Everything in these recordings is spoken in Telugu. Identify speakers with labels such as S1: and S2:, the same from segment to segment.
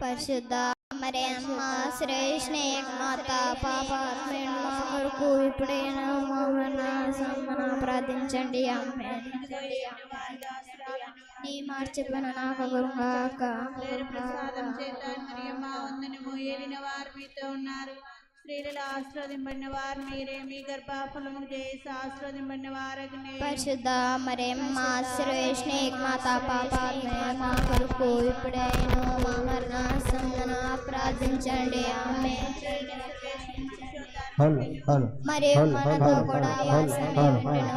S1: పరిశుద్ధ మరియమ్మ శ్రేష్ఠ మాత పాప మా ఇప్పుడైనా ప్రార్థించండి అమ్మే నీ మాట చెప్పిన నాకు గురుగాక
S2: ప్రసాదం చేత మరియమ్మ వారు మీతో ఉన్నారు. స్త్రీలలో ఆస్వాదింపడిన వారు మీరే మీ గర్భాఫలము చేసి ఆస్వాదింపడిన వారగనే
S1: పరిశుద్ధ మరియమ్మ శ్రేష్ఠ మాత పాప మా కొరకు ఇప్పుడైనా మా మరణ ప్రార్థించండి
S3: హలో
S1: మరి మనతో కూడా వాసన ఉండును.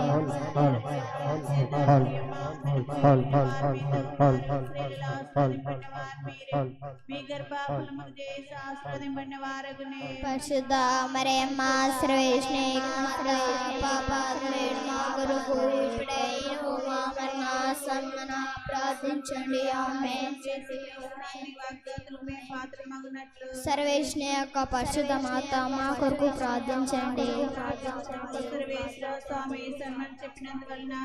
S2: మీ గర్భాఫలము చేసి ఆస్వాదింపడిన వారగనే
S1: పరిశుద్ధ మరియమ్మ శ్రేష్ఠ పాప మా కొరకు ఇప్పుడైనా మా మరణ సమ్మన ప్రార్థించండి ఆమె
S2: వాగ్దాతులు మేము పాత్రమగునట్లు
S1: సర్వేష్ణ యొక్క పరిశుద్ధ మాత మా కొరకు ప్రార్థించండి
S2: స్వామి సన్మాన్ చెప్పినందువలన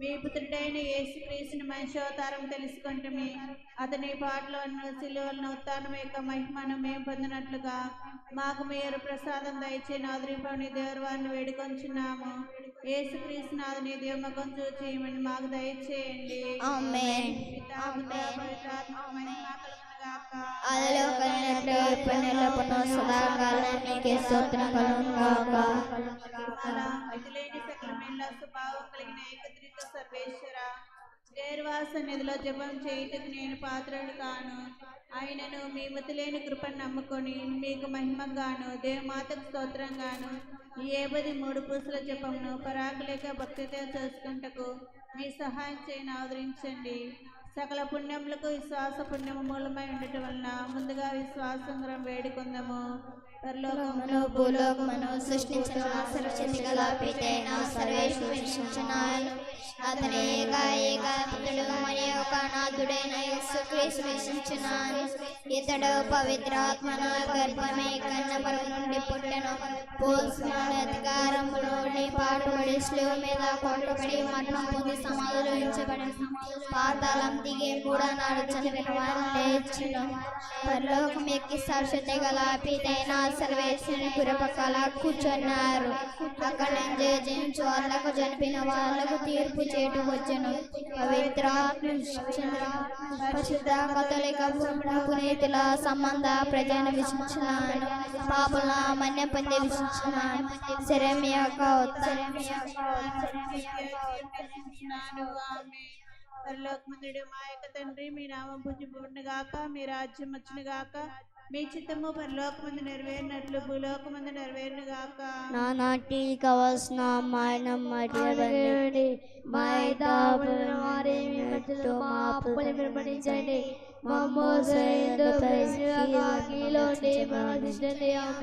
S2: మీ పుత్రుడైన యేసుక్రీస్తుని మనిషి తెలుసుకుంటే అతని పాటలను శిలువలను ఉత్తానం యొక్క మహిమను మేము పొందినట్లుగా మాకు మీరు ప్రసాదం దయచే నాదురిపోని దేవరవారిని వేడుకొంచున్నాము. యేసుక్రీస్తు నాథుని దేవమకం చూచి మాకు దయచేయండి.
S1: ఆమేన్.
S2: పవిత్రాత్మ
S1: పునః సదాకాలం నీకే స్తోత్రం
S2: సకలమైన స్వభావం కలిగిన ఏకత్రిత సర్వేశ్వర దేర్వాస నిధిలో జపం చేయుటకు నేను పాత్రను కాను. ఆయనను మీ మితిలేని కృపను నమ్ముకొని మీకు మహిమగాను దేవమాతకు స్తోత్రంగాను ఈ ఏబది మూడు పూసల జపమును పరాకులేక భక్తితో చేసుకుంటకు మీ సహాయం చేయను ఆదరించండి. సకల పుణ్యములకు విశ్వాస పుణ్యము మూలమై ఉండటం వలన ముందుగా విశ్వాసం వేడుకుందాము. పరలోకమును
S1: మనో భూలోకమును సృష్టించిన సరస్వతి గల పితైన సర్వేశ్వరు అతని ఏక ఏక మరి ఒక నాథుడైన యేసుక్రీస్తు ఇతడు పవిత్రాత్మను గర్భమే కన్న పరుగు నుండి పుట్టను. పోల్చిన పాటుబడి స్లీవ మీద కొట్టబడి మరణం పొంది సమాధులు ఉంచబడి పాతాళం దిగి కూడా నాడు చనిపోయిన వారు లేచును పరలోకం ఎక్కి సరస్వతి గల పితైన సర్వేశ్వరుని కురపక్కల కూర్చున్నారు. అక్కడ నుంచి జయించు వాళ్ళకు చనిపోయిన వాళ్ళకు తీర్పు చేటు వచ్చును. పవిత్ర పరిశుద్ధ కథలిక పునీతుల సంబంధ ప్రజలను విశించినాను పాపుల మన్య పొంది విశించినాను శరం యొక్క
S2: పరలోకముందుడు మా యొక్క తండ్రి మీ నామం పూజింపబడిన గాక మీ రాజ్యం వచ్చిన గాక మీ చిత్తము పరలోకమందు నెరవేరినట్లు భూలోకమందు నెరవేరిన గాక
S4: నానాటి కావాల్సిన మాయన మర్యాదండి మా మా అప్పులు విమర్శించండి మా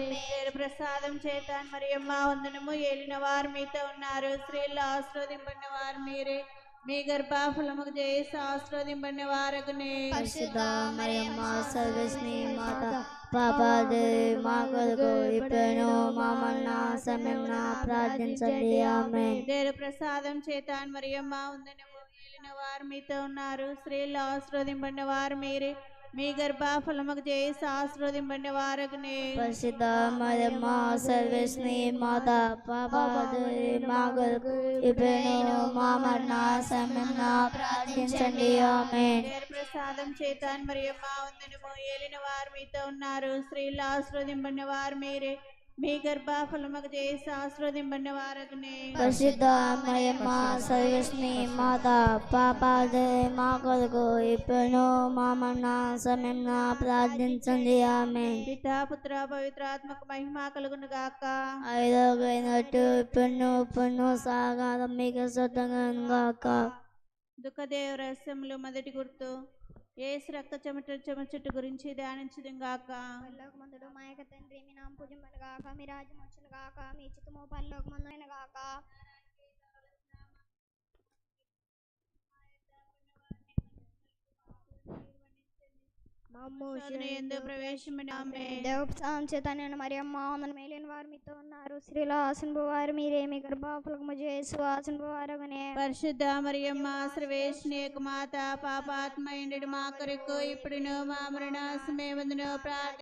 S2: పేరు ప్రసాదం చేత మరియమ్మ వందనము. ఏలిన వారు మీతో ఉన్నారు. స్త్రీలు ఆస్వాదింపడిన వారు మీరే. మీ గర్భాఫలము చేసి ఆస్వాదింపడిన వారగునే
S4: పరిశుద్ధ మరియమ్మ సర్వస్ని మాత పాపాదే మా కొరకు ఇప్పుడు మా మన్న సమయం ప్రార్థించండి. ఆమె
S2: దేరు ప్రసాదం చేత మరియమ్మ ఏలిన వారు మీతో ఉన్నారు. స్త్రీలు ఆస్వాదింపడిన వారు మీరే. మీ గర్భాఫలముకు చేసి ఆస్వాదింపడిన వారగునే
S4: పరిశుద్ధ మరియమ్మ సర్వస్ని మాత పాపాదే మా కొరకు ఇప్పుడు మా మన్న సమయం ప్రార్థించండి. ఆమె
S2: ప్రసాదం చేత మరియమ్మ వందనము ఏలిన వారు మీతో ఉన్నారు. స్త్రీలు ఆస్వాదింపడిన వారు మీరే. మీ గర్భాఫలముకు చేసి ఆస్వాదింపడిన వారగునే
S4: పరిశుద్ధ మరియమ్మ సర్వస్ని మాత పాపాదే మా కొరకు ఇప్పుడు మా మన్న సమయం ప్రార్థించండి. ఆమె
S2: పితా పుత్ర పవిత్రాత్మక మహిమ కలుగును గాక.
S4: ఐదవైనట్టు ఇప్పుడు ఇప్పుడు సాగారం మీకు సొంతంగా గాక.
S2: దుఃఖదేవ రహస్యములు మొదటి గుర్తు. ఏసు రక్త చెమట చెమచుట్టు గురించి ధ్యానించడం గాక.
S1: పరలోకమందుడు మా యొక్క తండ్రి మీ నామ పూజింపను గాక మీ రాజ్యం వచ్చును గాక మీ చిత్తము పరలోకమందున గాక
S4: మమ్ము
S2: శోధన ఎందు ప్రవేశమైన ఆమె
S1: దేవప్రసాదం చేత నేను మరి అమ్మ వందన మేలిన వారు మీతో ఉన్నారు. స్త్రీల ఆశను వారు మీరే మీ గర్భఫలము చేసు ఆశను వారగనే
S2: పరిశుద్ధ మరియమ్మ సర్వేశ్ని యొక్క మాత పాపాత్మ ఎండు మా కొరకు ఇప్పుడును మా మరణ సమయమందును ప్రార్థన